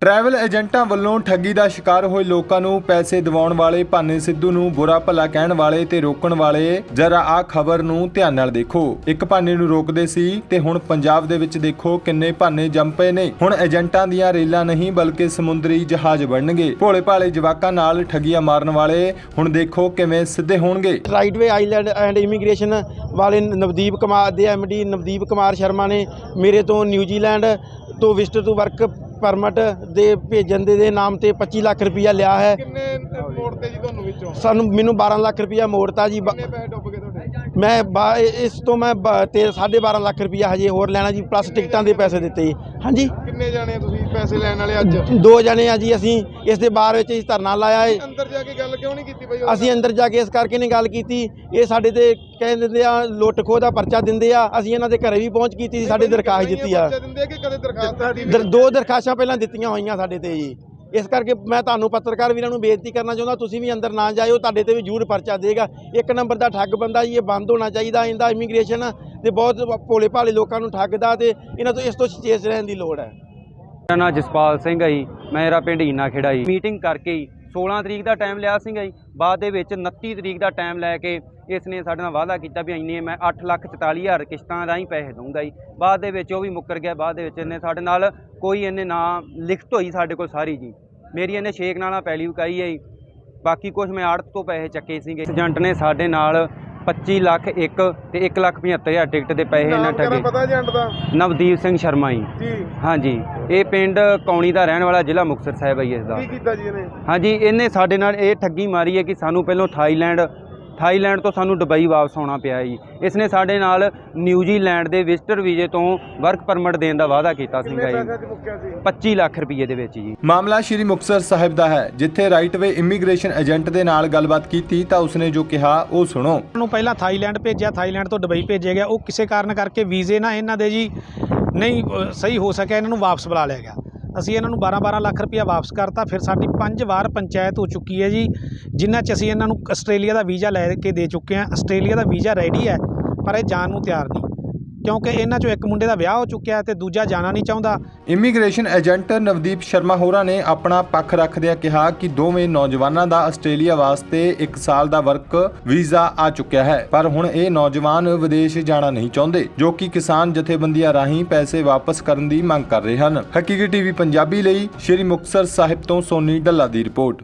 Travel ਏਜੰਟਾਂ ਵੱਲੋਂ ਠੱਗੀ ਦਾ ਸ਼ਿਕਾਰ ਹੋਏ ਲੋਕਾਂ ਨੂੰ ਪੈਸੇ ਦਿਵਾਉਣ ਵਾਲੇ ਭਾਨੇ ਸਿੱਧੂ ਨੂੰ ਬੁਰਾ ਭਲਾ ਕਹਿਣ ਵਾਲੇ ਤੇ ਰੋਕਣ ਵਾਲੇ, ਜਰਾ ਆ ਖਬਰ ਨੂੰ ਧਿਆਨ ਨਾਲ ਦੇਖੋ। ਇੱਕ ਭਾਨੇ ਨੂੰ ਰੋਕਦੇ ਸੀ ਤੇ ਹੁਣ ਪੰਜਾਬ ਦੇ ਵਿੱਚ ਦੇਖੋ ਕਿੰਨੇ ਭਾਨੇ ਜੰਮ ਪਏ ਨੇ। ਹੁਣ ਏਜੰਟਾਂ ਦੀਆਂ ਰੇਲਾਂ ਨਹੀਂ ਬਲਕਿ ਸਮੁੰਦਰੀ ਜਹਾਜ਼ ਬਣਨਗੇ। ਭੋਲੇ ਭਾਲੇ ਜਵਾਕਾਂ ਨਾਲ ਠੱਗੀਆਂ ਮਾਰਨ ਵਾਲੇ ਹੁਣ ਦੇਖੋ ਕਿਵੇਂ ਸਿੱਧੇ ਹੋਣਗੇ। ਰਾਈਟਵੇ ਆਈਲੈਂਡ ਐਂਡ ਇਮੀਗ੍ਰੇਸ਼ਨ ਵਾਲੇ ਨਵਦੀਪ ਕੁਮਾਰ ਦੇ ਐਮਡੀ ਨਵਦੀਪ ਕੁਮਾਰ ਸ਼ਰਮਾ ਨੇ ਮੇਰੇ ਤੋਂ ਨਿਊਜ਼ੀਲੈਂਡ ਤੋਂ ਵਿਜ਼ਟਰ ਟੂ ਵਰਕ ਪਰਮਿਟ ਦੇ ਭੇਜਣ ਦੇ ਨਾਮ ਤੇ 25 ਲੱਖ ਰੁਪਇਆ ਲਿਆ ਹੈ। ਕਿੰਨੇ ਮੋੜ ਤੇ ਜੀ ਤੁਹਾਨੂੰ ਵਿੱਚੋਂ ਸਾਨੂੰ ਮੈਨੂੰ 12 ਲੱਖ ਰੁਪਇਆ ਮੋੜਤਾ ਜੀ। ਬ- ਕਿੰਨੇ ਪੈਸੇ ਡੁੱਬ ਗਏ ਤੁਹਾਡੇ? ਮੈਂ ਬਾ- ਇਹ- ਇਸ ਤੋਂ ਮੈਂ ਬ- ਤੇ 12.5 ਲੱਖ ਰੁਪਇਆ ਹਜੇ ਹੋਰ ਲੈਣਾ ਜੀ ਪਲੱਸ ਟਿਕਟਾਂ ਦੇ ਪੈਸੇ ਦਿੱਤੇ ਜੀ। ਹਾਂਜੀ। ਕਿੰਨੇ ਜਾਣੇ ਆ ਤੁਸੀਂ ਪੈਸੇ ਲੈਣ ਵਾਲੇ ਅੱਜ? ਦੋ ਜਣੇ ਆ ਜੀ ਅਸੀਂ ਇਸ ਦੇ ਬਾਰ ਵਿੱਚ ਅਸੀਂ ਧਰਨਾ ਲਾਇਆ ਹੈ ਅੰਦਰ ਜਾ ਕੇ ਗੱਲ ਕਿਉਂ ਨਹੀਂ ਕੀਤੀ ਬਈ ਅਸੀਂ ਅੰਦਰ ਜਾ ਕੇ ਇਸ ਕਰਕੇ ਨੇ ਗੱਲ ਕੀਤੀ। ਇਹ ਸਾਡੇ ਤੇ ਕਹਿ ਦਿੰਦੇ ਆ ਲੁੱਟ ਖੋਹ ਦਾ ਪਰਚਾ ਦਿੰਦੇ ਆ। ਅਸੀਂ ਇਹਨਾਂ ਦੇ ਘਰੇ ਵੀ ਪਹੁੰਚ ਕੀਤੀ ਸੀ ਸਾਡੇ ਦਰਖਾਸਤ ਦਿੱਤੀ ਆ। ਬੱਚੇ ਦਿੰਦੇ ਆ ਕਿ ਕਦੇ ਦਰਖਾਸਤ ਸਾਡੀ ਦਰ- ਦੋ ਦਰਖਾਸਤਾਂ ਪਹਿਲਾਂ ਦਿੱਤੀਆਂ ਹੋਈਆਂ ਸਾਡੇ ਤੇ ਜੀ। ਇਸ ਕਰਕੇ ਮੈਂ ਤੁਹਾਨੂੰ ਪੱਤਰਕਾਰ ਵੀਰਾਂ ਨੂੰ ਬੇਨਤੀ ਕਰਨਾ ਚਾਹੁੰਦਾ, ਤੁਸੀਂ ਵੀ ਅੰਦਰ ਨਾ ਜਾਇਓ, ਤੁਹਾਡੇ ਤੇ ਵੀ ਜ਼ਰੂਰ ਪਰਚਾ ਦੇਗਾ। ਇੱਕ ਨੰਬਰ ਦਾ ਠੱਗ ਬੰਦਾ ਜੀ, ਇਹ ਬੰਦ ਹੋਣਾ ਚਾਹੀਦਾ, ਇਹਦਾ ਇਮੀਗ੍ਰੇਸ਼ਨ ਤੇ ਬਹੁਤ ਭੋਲੇ ਭਾਲੇ ਲੋਕਾਂ ਨੂੰ ਠੱਗਦਾ ਤੇ ਇਹਨਾਂ ਤੋਂ ਇਸ ਤੋਂ ਸੁਚੇਤ ਰਹਿਣ ਦੀ ਲੋੜ ਹੈ। ਮੇਰਾ ਨਾਮ ਜਸਪਾਲ ਸਿੰਘ ਹੈ ਜੀ ਮੇਰਾ ਪਿੰਡ ਈਨਾ ਖੇੜਾ ਜੀ। ਮੀਟਿੰਗ ਕਰਕੇ 16 ਤਰੀਕ ਦਾ ਟਾਈਮ ਲਿਆ ਸੀਗਾ ਜੀ। ਬਾਅਦ ਦੇ ਵਿੱਚ 29 ਤਰੀਕ ਦਾ ਟਾਈਮ ਲੈ ਕੇ ਇਸ ਨੇ ਸਾਡੇ ਨਾਲ ਵਾਅਦਾ ਕੀਤਾ ਵੀ ਇੰਨੇ ਮੈਂ 8 ਲੱਖ 44 ਹਜ਼ਾਰ ਕਿਸ਼ਤਾਂ ਰਾਹੀਂ ਪੈਸੇ ਦਊਂਗਾ ਜੀ। ਬਾਅਦ ਦੇ ਵਿੱਚ ਉਹ ਵੀ ਮੁੱਕਰ ਗਿਆ। ਬਾਅਦ ਦੇ ਵਿੱਚ ਇਹਨੇ ਸਾਡੇ ਨਾਲ ਕੋਈ ਇਹਨੇ ਨਾ ਲਿਖਤ ਹੋਈ ਸਾਡੇ ਕੋਲ ਸਾਰੀ ਜੀ। ਮੇਰੀ ਇਹਨੇ ਛੇਕ ਨਾਲਾ ਪੈਲੀ ਵਕਾਈ ਹੈ ਜੀ। ਬਾਕੀ ਕੁਝ ਮੈਂ ਆੜਤ ਤੋਂ ਪੈਸੇ ਚੱਕੇ ਸੀਗੇ। ਏਜੰਟ ਨੇ ਸਾਡੇ ਨਾਲ 25 ਲੱਖ 1 ਤੇ 1 ਲੱਖ 75 ਹਜ਼ਾਰ ਟਿਕਟ ਦੇ ਪੈਸੇ ਇਹਨਾਂ ਠੱਗੇ। ਪਤਾ ਏਜੰਟ ਦਾ? ਨਵਦੀਪ ਸਿੰਘ ਸ਼ਰਮਾ ਜੀ। ਜੀ। ਹਾਂਜੀ। ਇਹ ਪਿੰਡ ਕੌਣੀ ਦਾ ਰਹਿਣ ਵਾਲਾ ਜ਼ਿਲ੍ਹਾ ਮੁਕਤਸਰ ਸਾਹਿਬ ਹੈ ਇਸ ਦਾ। ਕੀ ਕੀਤਾ ਜੀ ਇਹਨੇ? ਹਾਂਜੀ ਇਹਨੇ ਸਾਡੇ ਨਾਲ ਇਹ ਠੱਗੀ ਮਾਰੀ ਹੈ ਕਿ ਸਾਨੂੰ ਪਹਿਲਾਂ ਥਾਈਲੈਂਡ ਥਾਈਲੈਂਡ ਤੋਂ ਸਾਨੂੰ ਦੁਬਈ ਵਾਪਸ ਆਉਣਾ ਪਿਆ ਜੀ। ਇਸ ਨੇ ਸਾਡੇ ਨਾਲ ਨਿਊਜ਼ੀਲੈਂਡ ਦੇ ਵਿਜ਼ਟਰ ਵੀਜ਼ੇ ਤੋਂ ਵਰਕ ਪਰਮਿਟ ਦੇਣ ਦਾ ਵਾਅਦਾ ਕੀਤਾ ਸੀਗਾ ਜੀ। ਚ ਮੁੱਕਿਆ ਸੀ? 25 ਲੱਖ ਰੁਪਏ ਦੇ ਵਿੱਚ ਜੀ। ਮਾਮਲਾ ਸ਼੍ਰੀ ਮੁਕਤਸਰ ਸਾਹਿਬ ਦਾ ਹੈ ਜਿੱਥੇ ਰਾਈਟਵੇ ਇਮੀਗ੍ਰੇਸ਼ਨ ਏਜੰਟ ਦੇ ਨਾਲ ਗੱਲਬਾਤ ਕੀਤੀ ਤਾਂ ਉਸਨੇ ਜੋ ਕਿਹਾ ਉਹ ਸੁਣੋ। ਨੂੰ ਪਹਿਲਾਂ ਥਾਈਲੈਂਡ ਭੇਜਿਆ ਥਾਈਲੈਂਡ ਤੋਂ ਦੁਬਈ ਭੇਜਿਆ ਗਿਆ। ਉਹ ਕਿਸੇ ਕਾਰਨ ਕਰਕੇ ਵੀਜ਼ੇ ਨਾ ਇਹਨਾਂ ਦੇ ਜੀ ਨਹੀਂ ਸਹੀ ਹੋ ਸਕਿਆ ਇਹਨਾਂ ਨੂੰ ਵਾਪਸ ਬੁਲਾ ਲਿਆ ਗਿਆ। ਅਸੀਂ ਇਹਨਾਂ ਨੂੰ 12-12 ਲੱਖ ਰੁਪਇਆ ਵਾਪਸ ਕਰਤਾ, ਫਿਰ ਸਾਡੀ ਪੰਜ ਵਾਰ ਪੰਚਾਇਤ ਹੋ ਚੁੱਕੀ ਹੈ ਜੀ ਜਿਨ੍ਹਾਂ 'ਚ ਅਸੀਂ ਇਹਨਾਂ ਨੂੰ ਆਸਟ੍ਰੇਲੀਆ ਦਾ ਵੀਜ਼ਾ ਲੈ ਕੇ ਦੇ ਚੁੱਕੇ ਹਾਂ, ਆਸਟ੍ਰੇਲੀਆ ਦਾ ਵੀਜ਼ਾ ਰੈਡੀ ਹੈ, ਪਰ ਇਹ ਜਾਣ ਨੂੰ ਤਿਆਰ ਨਹੀਂ। ਕਿਉਂਕਿ ਇਹਨਾਂ 'ਚੋਂ ਇੱਕ ਮੁੰਡੇ ਦਾ ਵਿਆਹ ਹੋ ਚੁੱਕਿਆ ਤੇ ਦੂਜਾ ਜਾਣਾ ਨਹੀਂ ਚਾਹੁੰਦਾ। ਇਮੀਗ੍ਰੇਸ਼ਨ ਏਜੰਟ ਨਵਦੀਪ ਸ਼ਰਮਾ ਹੋਰਾਂ ਨੇ ਆਪਣਾ ਪੱਖ ਰੱਖਦਿਆਂ ਕਿਹਾ ਕਿ ਦੋਵੇਂ ਨੌਜਵਾਨਾਂ ਦਾ ਆਸਟ੍ਰੇਲੀਆ ਵਾਸਤੇ 1 ਸਾਲ ਦਾ ਵਰਕ ਵੀਜ਼ਾ ਆ ਚੁੱਕਿਆ ਹੈ, ਪਰ ਹੁਣ ਇਹ ਨੌਜਵਾਨ ਵਿਦੇਸ਼ ਜਾਣਾ ਨਹੀਂ ਚਾਹੁੰਦੇ, ਜੋ ਕਿ ਕਿਸਾਨ ਜਥੇਬੰਦੀਆਂ ਰਾਹੀਂ ਪੈਸੇ ਵਾਪਸ ਕਰਨ ਦੀ ਮੰਗ ਕਰ ਰਹੇ ਹਨ। ਹਕੀਕੀ ਟੀਵੀ ਪੰਜਾਬੀ ਲਈ ਸ਼੍ਰੀ ਮੁਕਤਸਰ ਸਾਹਿਬ ਤੋਂ ਸੋਨੀ ਡੱਲਾ ਦੀ ਰਿਪੋਰਟ।